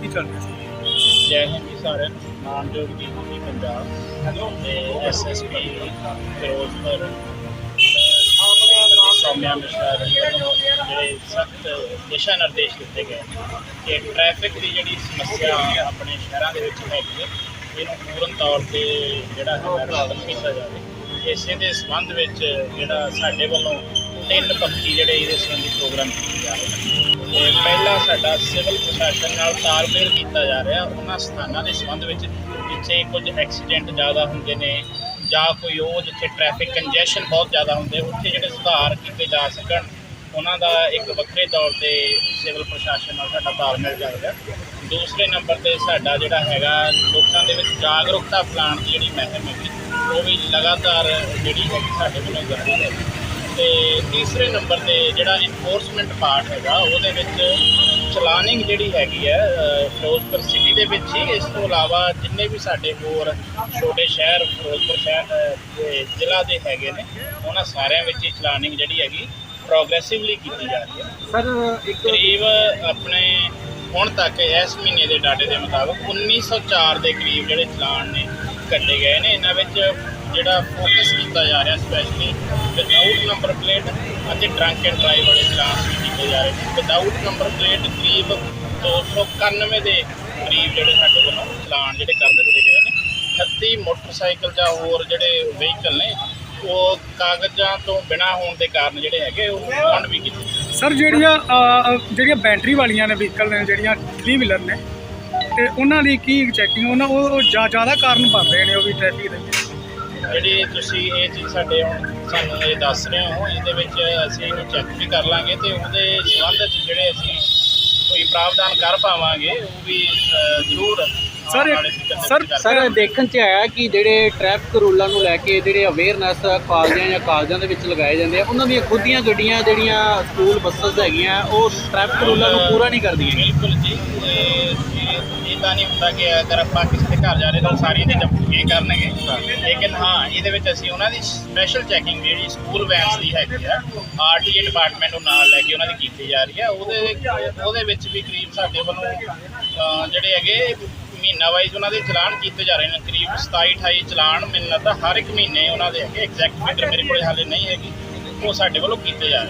ਕੀ ਚੱਲ ਰਿਹਾ ਸੀ? ਜੈ ਹਿੰਦ ਜੀ ਸਾਰਿਆਂ ਨੂੰ। ਮਾਨਯੋਗ ਡੀਜੀਪੀ ਪੰਜਾਬ। ਤੇ ਐਸਐਸਪੀ ਫਿਰੋਜ਼ਪੁਰ। ਆਪਣੇ ਸੌਮਿਆ ਮਿਸ਼ਰਾ ਜੀ ਵੱਲੋਂ ਜਿਹੜੇ ਸਖਤ ਦਿਸ਼ਾ ਨਿਰਦੇਸ਼ ਦਿੱਤੇ ਗਏ ਕਿ ਟ੍ਰੈਫਿਕ ਦੀ ਜਿਹੜੀ ਸਮੱਸਿਆ ਆਪਣੇ ਸ਼ਹਿਰਾਂ ਦੇ ਵਿੱਚ ਹੈਗੀ ਹੈ ਇਹਨੂੰ ਪੂਰਨ ਤੌਰ ਤੇ ਜਿਹੜਾ ਹੈਗਾ ਖਤਮ ਕੀਤਾ ਜਾਵੇ। ਇਸੇ ਦੇ ਸੰਬੰਧ ਵਿੱਚ ਜਿਹੜਾ ਸਾਡੇ ਵੱਲੋਂ ਤਿੰਨ ਪੱਖੀ ਜਿਹੜੇ ਇਹਦੇ ਸੰਬੰਧੀ ਪ੍ਰੋਗਰਾਮ ਕੀਤੇ ਜਾ ਰਹੇ ਨੇ। ਤੇ ਪਹਿਲਾ ਸਾਡਾ ਸਿਵਲ ਪ੍ਰਸ਼ਾਸਨ ਨਾਲ ਤਾਲਮੇਲ ਕੀਤਾ ਜਾ ਰਿਹਾ, ਉਹਨਾਂ ਸਥਾਨਾਂ ਦੇ ਸੰਬੰਧ ਵਿੱਚ ਜਿੱਥੇ ਕੁਝ ਐਕਸੀਡੈਂਟ ਜ਼ਿਆਦਾ ਹੁੰਦੇ ਨੇ ਜਾਂ ਕੋਈ ਉਹ ਜਿੱਥੇ ਟ੍ਰੈਫਿਕ ਕੰਜੈਸ਼ਨ ਬਹੁਤ ਜ਼ਿਆਦਾ ਹੁੰਦੇ, ਉੱਥੇ ਜਿਹੜੇ ਸੁਧਾਰ ਕੀਤੇ ਜਾ ਸਕਣ, ਉਹਨਾਂ ਦਾ ਇੱਕ ਵੱਖਰੇ ਤੌਰ ਤੇ ਸਿਵਲ ਪ੍ਰਸ਼ਾਸਨ ਨਾਲ ਸਾਡਾ ਤਾਲਮੇਲ ਚੱਲ ਰਿਹਾ। ਦੂਸਰੇ ਨੰਬਰ ਤੇ ਸਾਡਾ ਜਿਹੜਾ ਹੈਗਾ, ਲੋਕਾਂ ਦੇ ਵਿੱਚ ਜਾਗਰੂਕਤਾ ਫੈਲਾਉਣ ਦੀ ਜਿਹੜੀ ਮੁਹਿੰਮ ਹੈਗੀ, ਉਹ ਵੀ ਲਗਾਤਾਰ ਜਿਹੜੀ ਹੈ ਸਾਡੇ ਵੱਲੋਂ ਜਾਰੀ ਹੈ। ਤੇ ਤੀਸਰੇ ਨੰਬਰ ਤੇ ਜਿਹੜਾ ਇਨਫੋਰਸਮੈਂਟ ਪਾਰਟ ਹੈਗਾ ਉਹਦੇ ਵਿੱਚ ਚਲਾਨਿੰਗ ਜਿਹੜੀ ਹੈਗੀ ਹੈ ਫਿਰੋਜ਼ਪੁਰ ਸਿਟੀ ਦੇ ਵਿੱਚ ਹੀ ਇਸ ਤੋਂ ਇਲਾਵਾ ਜਿੰਨੇ ਵੀ ਸਾਡੇ ਹੋਰ ਛੋਟੇ ਸ਼ਹਿਰ ਫਿਰੋਜ਼ਪੁਰ ਸ਼ਹਿਰ ਦੇ ਜ਼ਿਲ੍ਹਾ ਦੇ ਹੈਗੇ ਨੇ ਉਹਨਾਂ ਸਾਰਿਆਂ ਵਿੱਚ ਹੀ ਚਲਾਨਿੰਗ ਜਿਹੜੀ ਹੈਗੀ ਪ੍ਰੋਗਰੈਸਿਵਲੀ ਕੀਤੀ ਜਾ ਰਹੀ ਹੈ। ਸਰ ਇੱਕ ਕਰੀਬ ਆਪਣੇ ਹੁਣ ਤੱਕ ਇਸ ਮਹੀਨੇ ਦੇ ਡਾਟੇ ਦੇ ਮੁਤਾਬਕ 1904 ਦੇ ਕਰੀਬ ਜਿਹੜੇ ਚਲਾਨ ਨੇ ਕੱਟੇ ਗਏ ਨੇ। ਇਹਨਾਂ ਵਿੱਚ ਜਿਹੜਾ ਫੋਕਸ ਕੀਤਾ ਜਾ ਰਿਹਾ ਸਪੈਸ਼ਲੀ ਵਿਦਆਊਟ ਨੰਬਰ ਪਲੇਟ ਅਤੇ ਡਰੰਕ ਐਂਡ ਡਰਾਈਵ ਵਾਲੇ ਚਲਾਨ ਵੀ ਕੀਤੇ ਜਾ ਰਹੇ ਨੇ। ਵਿਦਆਊਟ ਨੰਬਰ ਪਲੇਟ ਕਰੀਬ 291 ਦੇ ਕਰੀਬ ਜਿਹੜੇ ਸਾਡੇ ਵੱਲੋਂ ਚਲਾਨ ਜਿਹੜੇ ਕਰ ਦਿੱਤੇ ਗਏ ਨੇ 38 ਮੋਟਰਸਾਈਕਲ ਜਾਂ ਹੋਰ ਜਿਹੜੇ ਵਹੀਕਲ ਨੇ, ਉਹ ਕਾਗਜ਼ਾਂ ਤੋਂ ਬਿਨਾ ਹੋਣ ਦੇ ਕਾਰਨ ਜਿਹੜੇ ਹੈਗੇ, ਉਹ ਬੰਦ ਵੀ ਕੀਤੇ ਸਰ ਜਿਹੜੀਆਂ ਜਿਹੜੀਆਂ ਬੈਟਰੀ ਵਾਲੀਆਂ ਨੇ ਵਹੀਕਲ ਨੇ, ਜਿਹੜੀਆਂ 3 ਵੀਲਰ ਨੇ, ਤੇ ਉਹਨਾਂ ਦੀ ਕੀ ਚੈਕਿੰਗ ਉਹਨਾਂ, ਉਹ ਉਹ ਜ਼ਿਆਦਾ ਕਾਰਨ ਬਣ ਰਹੇ ਨੇ ਉਹ ਵੀ ਟ੍ਰੈਫਿਕ ਦੇ ਜਿਹੜੀ ਤੁਸੀਂ ਇਹ ਚੀਜ਼ ਸਾਡੇ ਹੁਣ ਸਾਨੂੰ ਇਹ ਦੱਸ ਰਹੇ ਹੋ ਇਹਦੇ ਵਿੱਚ ਅਸੀਂ ਇਹਨੂੰ ਚੈੱਕ ਵੀ ਕਰ ਲਾਂਗੇ ਤੇ ਉਹਦੇ ਸੰਬੰਧ ਵਿੱਚ ਜਿਹੜੇ ਅਸੀਂ ਕੋਈ ਪ੍ਰਾਵਧਾਨ ਕਰ ਪਾਵਾਂਗੇ ਉਹ ਵੀ ਅ, ਜ਼ਰੂਰ Sir, ਆਉਣ ਵਾਲੇ season ਦੇ sir, ਵਿੱਚ ਕਰ ਸਰ ਦੇਖਣ ਚ ਆਇਆ ਕਿ ਜਿਹੜੇ ਟ੍ਰੈਫਿਕ ਰੂਲਾਂ ਨੂੰ ਲੈ ਕੇ ਜਿਹੜੇ ਅਵੇਅਰਨੈਸ ਕਾਲਜਾਂ ਜਾਂ ਕਾਲਜਾਂ ਦੇ ਵਿੱਚ ਲਗਾਏ ਜਾਂਦੇ ਆ ਉਹਨਾਂ ਦੀਆਂ ਖੁਦ ਦੀਆਂ ਗੱਡੀਆਂ ਜਿਹੜੀਆਂ ਸਕੂਲ ਬੱਸਸ ਹੈਗੀਆਂ ਉਹ ਟ੍ਰੈਫਿਕ ਰੂਲਾਂ ਨੂੰ ਪੂਰਾ ਨਹੀਂ ਕਰਦੀਆਂ। ਬਿਲਕੁਲ ਜੀ ਇਹ ਇਹ- ਨਹੀਂ ਹੁੰਦਾ ਕਿ ਅਗਰ ਆਪਾਂ ਕਿਸੇ ਦੇ ਘਰ ਜਾ ਰਹੇ ਤਾਂ ਉਹ ਸਾਰੀਆਂ ਇਹ ਕਰਨਗੇ। ਲੇਕਿਨ ਹਾਂ, ਇਹਦੇ ਵਿੱਚ ਅਸੀਂ ਉਹਨਾਂ ਦੀ ਸਪੈਸ਼ਲ ਚੈਕਿੰਗ ਜਿਹੜੀ ਸਕੂਲ ਵੈਨਸ ਦੀ ਹੈਗੀ ਆ ਆਰਟੀਏ ਡਿਪਾਰਟਮੈਂਟ ਨੂੰ ਨਾਲ ਲੈ ਕੇ ਉਹਨਾਂ ਦੀ ਕੀਤੀ ਜਾ ਰਹੀ ਹੈ ਉਹਦੇ ਉਹਦੇ ਵਿੱਚ ਵੀ ਕਰੀਬ ਸਾਡੇ ਵੱਲੋਂ ਜਿਹੜੇ ਹੈਗੇ, ਮਹੀਨਾ ਵਾਈਜ਼ ਉਹਨਾਂ ਦੇ ਚਲਾਨ ਕੀਤੇ ਜਾ ਰਹੇ ਨੇ। ਕਰੀਬ 27 28 ਚਲਾਨ ਮੈਨੂੰ ਲੱਗਦਾ ਹਰ ਇੱਕ ਮਹੀਨੇ ਉਹਨਾਂ ਦੇ ਹੈਗੇ ਐਗਜ਼ੈਕਟ ਫਿਗਰ ਮੇਰੇ ਕੋਲ ਹਾਲੇ ਨਹੀਂ ਹੈਗੀ। ਉਹ ਸਾਡੇ ਵੱਲੋਂ ਕੀਤੇ ਜਾ ਰਹੇ